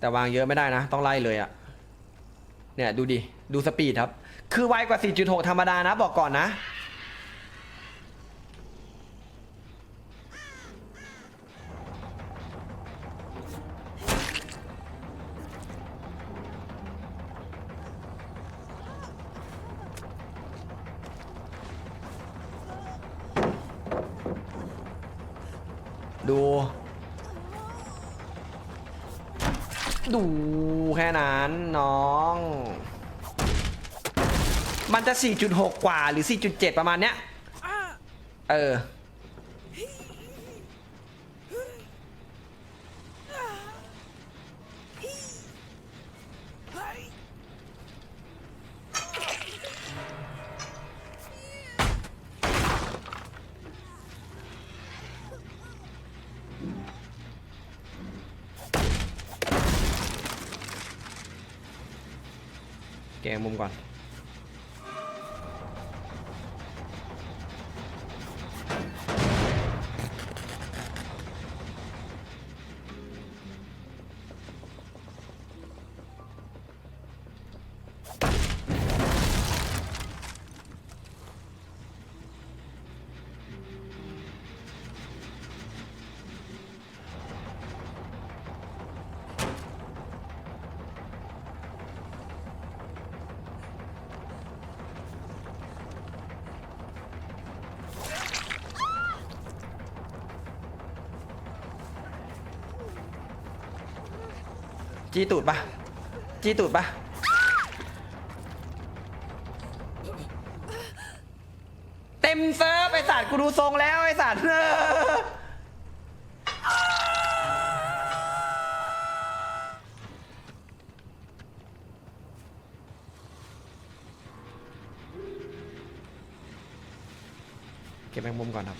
แต่วางเยอะไม่ได้นะ ต้องไล่เลยอะเนี่ยดูดิ ดูสปีดครับ คือไวกว่า 4.6 ธรรมดานะ บอกก่อนนะ ดู ดูแค่นั้นน้อง มันจะ 4.6 กว่าหรือ 4.7 ประมาณเนี้ย เออ มุมก่อน จี้ตูดปะจี้ตูดปะเต็มเซิร์ฟไอสัตว์กูดูทรงแล้วไอสัตว์เก็บแมงมุมก่อนครับ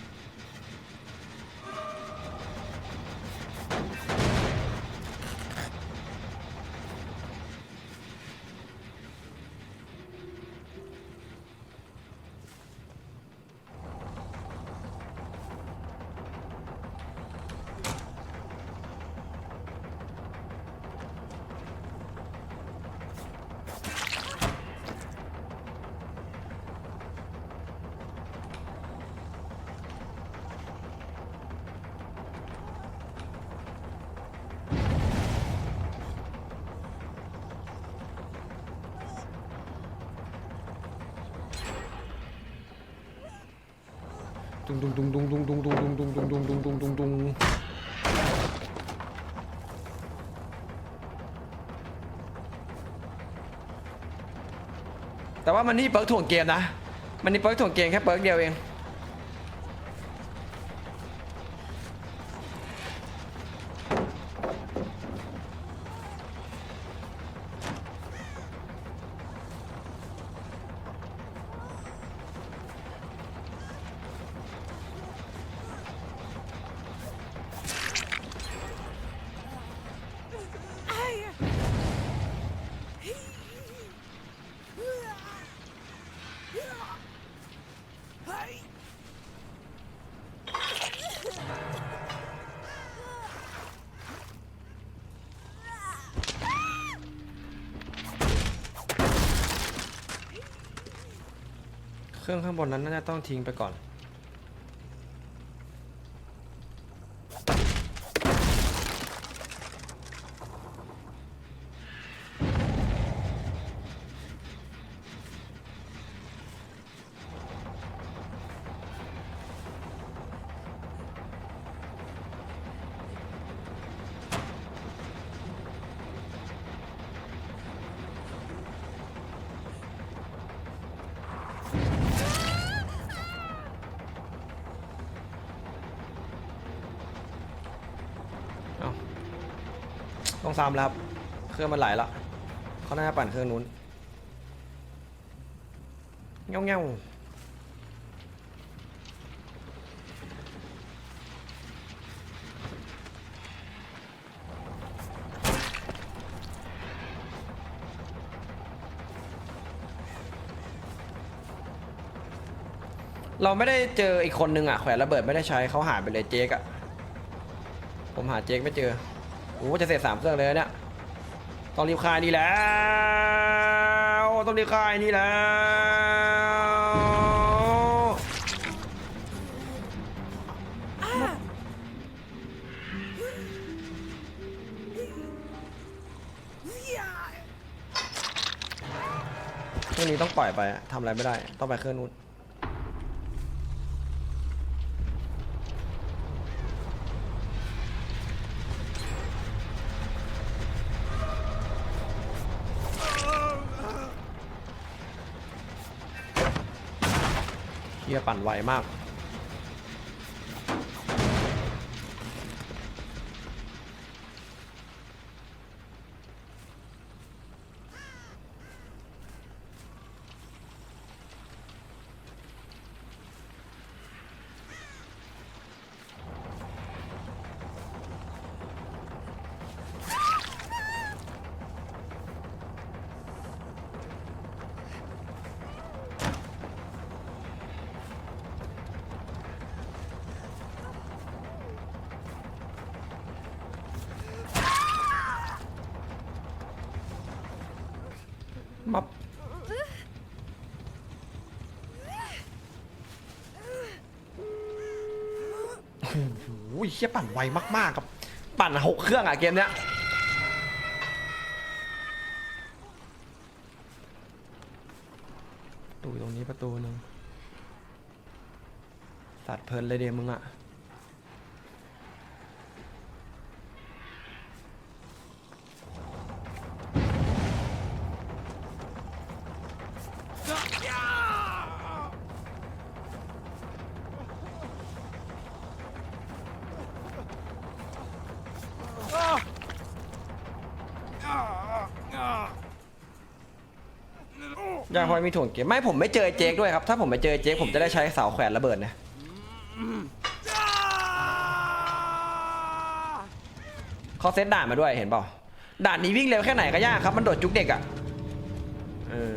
ตุงดุงดุงดุงดุงดุงดุงดุงดุงดุงดุงดุงดุงตุงตุงแต่ว่ามันนี่เปิร์กถ่วงเกมนะ มันนี่เปิร์กถ่วงเกมแค่เปิร์กเดียวเอง รื่องข้างบนนั้นน่าจะต้องทิ้งไปก่อน ต้องซ้ำแล้วครับเครื่องมันไหลละเขาน่าจะปั่นเครื่องนู้นเงี้ยวเงี้ยวเราไม่ได้เจออีกคนนึงอะแขวนระเบิดไม่ได้ใช้เขาหายไปเลยเจ๊กอะ ผมหาเจ๊กไม่เจอ โอ้จะเสร็จสามเครื่องเลยนะเนี่ย ต้องรีบคายนี่แล้ว ต้องรีบคายนี่แล้ว เครื่องนี้ต้องปล่อยไปอะทำอะไรไม่ได้ ต้องไปเครื่องนู้น เฮียปั่นไวมาก มับโอ้โหเฮียปั่นไวมากๆครับ ปั่นหกเครื่องอะเกมเนี้ยประตูตรงนี้ประตูหนึ่งสัตว์เพลินเลยเดียมึงอะ ยังพอมีถ่วงเกมไม่ผมไม่เจอเจคด้วยครับ ถ้าผมไปเจอเจคผมจะได้ใช้เสาแขวนระเบิดนะเขาเซตด่านมาด้วยเห็นเปล่าด่านนี้วิ่งเร็วแค่ไหนก็ยากครับ มันโดดจุกเด็กอะ่ะเออ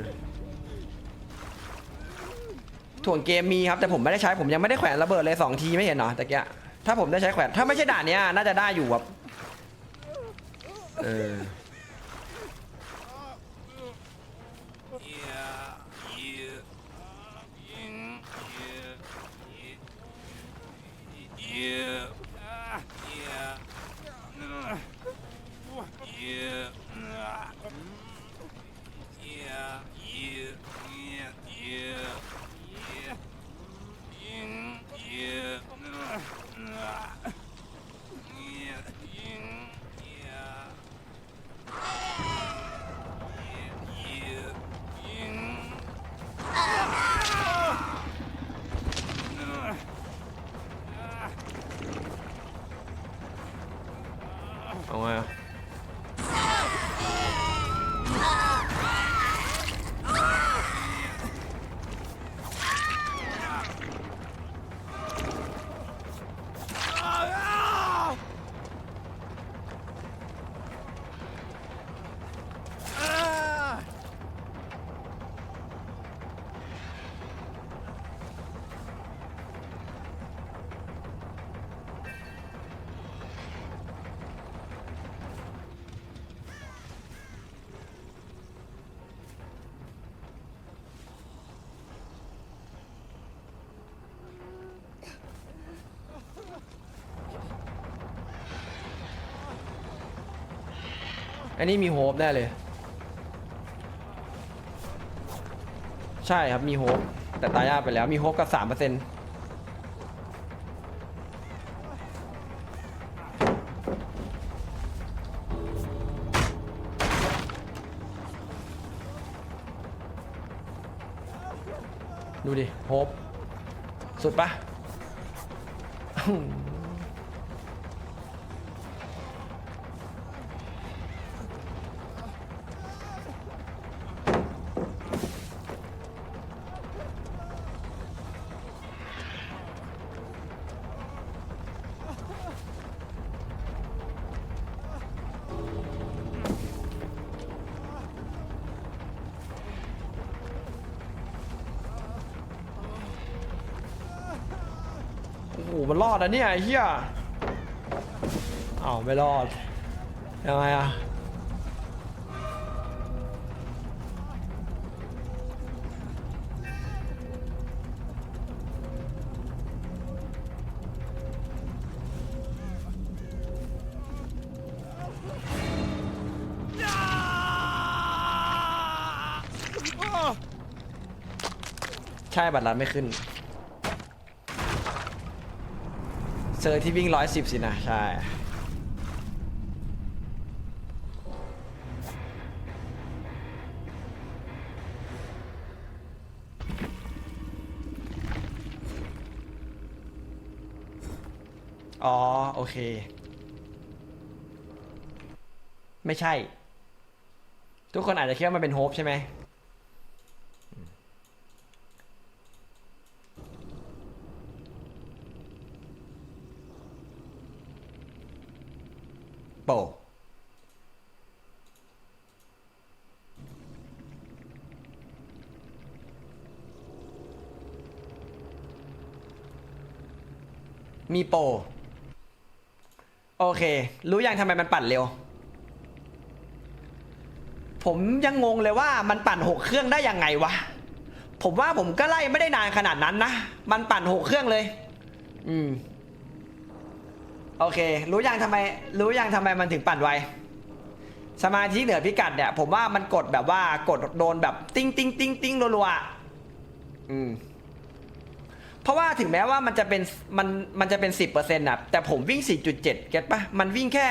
ถ่วงเกมมีครับแต่ผมไม่ได้ใช้ผมยังไม่ได้แขวนระเบิดเลยสองทีไม่เห็นเหรอตะเกียถ้าผมได้ใช้แขวนถ้าไม่ใช่ด่านเนี้ยน่าจะได้อยู่ครับเออ อันนี้มีโฮปแน่เลย ใช่ครับมีโฮปแต่ตายยากไปแล้วมีโฮปกับสามเปอร์เซ็นต์ดูดิโฮปสุดปะ โอ้มันรอดนะเนี่ยไอ้เฮียอ้าวไม่รอดยังไงอะใช่บัตรรันไม่ขึ้น เซอร์ที่วิ่งร้อยสิบสินะใช่อ๋อ โอเค ไม่ใช่ ทุกคนอาจจะคิดว่ามันเป็นโฮปใช่ไหม โปมี โปโอเค รู้ยังทำไมมันปั่นเร็ว ผมยังงงเลยว่ามันปั่นหกเครื่องได้ยังไงวะ ผมว่าผมก็ไล่ไม่ได้นานขนาดนั้นนะ มันปั่นหกเครื่องเลย อืม โอเค รู้ยังทำไม รู้ยังทำไมมันถึงปั่นไว สมาธิเหนือพิกัดเนี่ย ผมว่ามันกดแบบว่ากดโดนแบบ ติ้งติ้งติ้งติ้งรัวๆอืม เพราะว่าถึงแม้ว่ามันจะเป็นมันมันจะเป็นสิบเปอร์เซ็นต์ะแต่ผมวิ่งสี่จุดเจ็ดเก็ตปะมันวิ่งแค่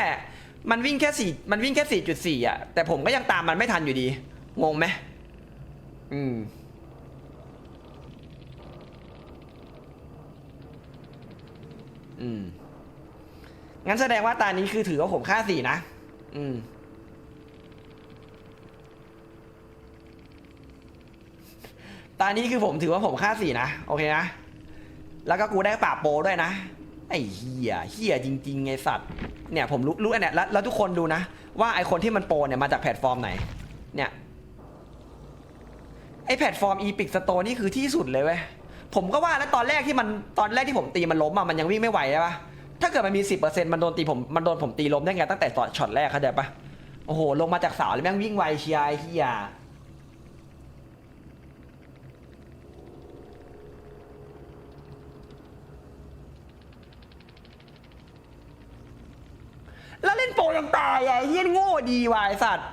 มันวิ่งแค่สี่มันวิ่งแค่สี่จุดสี่อะแต่ผมก็ยังตามมันไม่ทันอยู่ดี งงไหมอืมอืมงั้นแสดงว่าตานี้คือถือว่าผมค่าสี่นะ อืม ตานี้คือผมถือว่าผมค่าสี่นะ โอเคนะ แล้วก็กูได้ปราบโปรด้วยนะ ไอ้เฮียเฮียจริงๆไงสัตว์ เนี่ยผมรู้รู้อันเนี้ยแล้วแล้วทุกคนดูนะ ว่าไอคนที่มันโปรเนี่ยมาจากแพลตฟอร์มไหน เนี่ย ไอแพลตฟอร์ม Epic Store นี่คือที่สุดเลยเว้ย ผมก็ว่าแล้วตอนแรกที่มันตอนแรกที่ผมตีมันล้มอะมันยังวิ่งไม่ไหวใช่ปะถ้าเกิดมันมีสิบเปอร์เซ็นต์มันโดนตีผมมันโดนผมตีล้มได้ไงตั้งแต่ตอนช็อตแรกเข้าใจปะโอ้โหลงมาจากเสาเลยแม่งวิ่งไวเชียร์เฮีย แล้วเล่น โปรยังตายอะไอ้เฮียโง่ดีว่ะไอสัตว์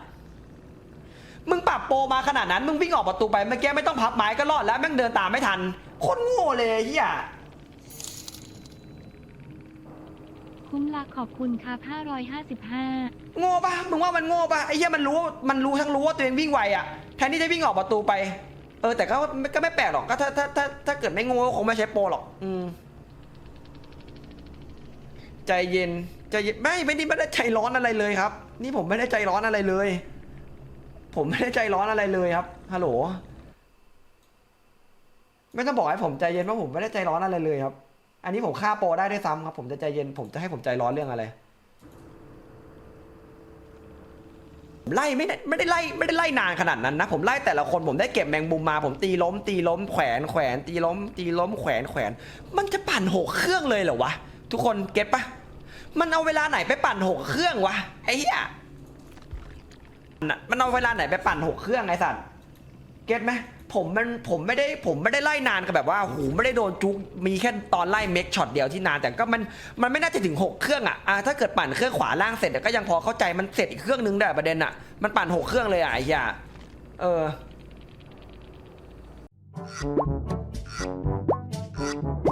มึงปรับโปรมาขนาดนั้น มึงวิ่งออกประตูไปเมื่อกี้ไม่ต้องพับไม้ก็รอดแล้วแม่งเดินตามไม่ทัน โคตรโง่เลยไอ้เฮีย คุ้มละขอบคุณครับ555 โง่ปะมึงว่ามันโง่ปะไอ้เหี้ยมันรู้มันรู้ทั้งรู้ว่าตัวเองวิ่งไวอะแทนที่จะวิ่งออกประตูไป เออแต่ก็ก็ไม่แปลกหรอกก็ถ้าถ้าถ้าถ้าเกิดไม่โง่ก็คงไม่ใช้โปรหรอก อืม ใจเย็น ใจไม่ไม่ได้ไม่ได้ใจร้อนอะไรเลยครับ นี่ผมไม่ได้ใจร้อนอะไรเลย ผมไม่ได้ใจร้อนอะไรเลยครับฮัลโหลไม่ต้องบอกให้ผมใจเย็นเพราะผมไม่ได้ใจร้อนอะไรเลยครับ อันนี้ผมฆ่าโปรได้ด้วยซ้ำครับ ผมจะใจเย็น ผมจะให้ผมใจร้อนเรื่องอะไรไล่ไม่ได้ไม่ได้ไล่ไม่ได้ไล่นานขนาดนั้นนะ ผมไล่แต่ละคนผมได้เก็บแมงมุมมา ผมตีล้ม ตีล้มแขวนแขวนตีล้ม ตีล้มแขวนแขวน มันจะปั่นหกเครื่องเลยเหรอวะทุกคนเก็ตปะ มันเอาเวลาไหนไปปั่นหกเครื่องวะไอ้เหี้ยน่ะมันเอาเวลาไหนไปปั่นหกเครื่องไอ้สัตว์เก็ตไหมผมมันผมไม่ได้ผมไม่ได้ไล่นานกับแบบว่าหูไม่ได้โดนจุกมีแค่ตอนไล่เมกช็อตเดียวที่นานแต่ก็มันมันไม่น่าจะถึงหกเครื่องอะอะถ้าเกิดปั่นเครื่องขวาล่างเสร็จก็ยังพอเข้าใจมันเสร็จอีกเครื่องนึงได้ประเด็นอะมันปั่นหกเครื่องเลยอะไอ้เหี้ยเออ Thank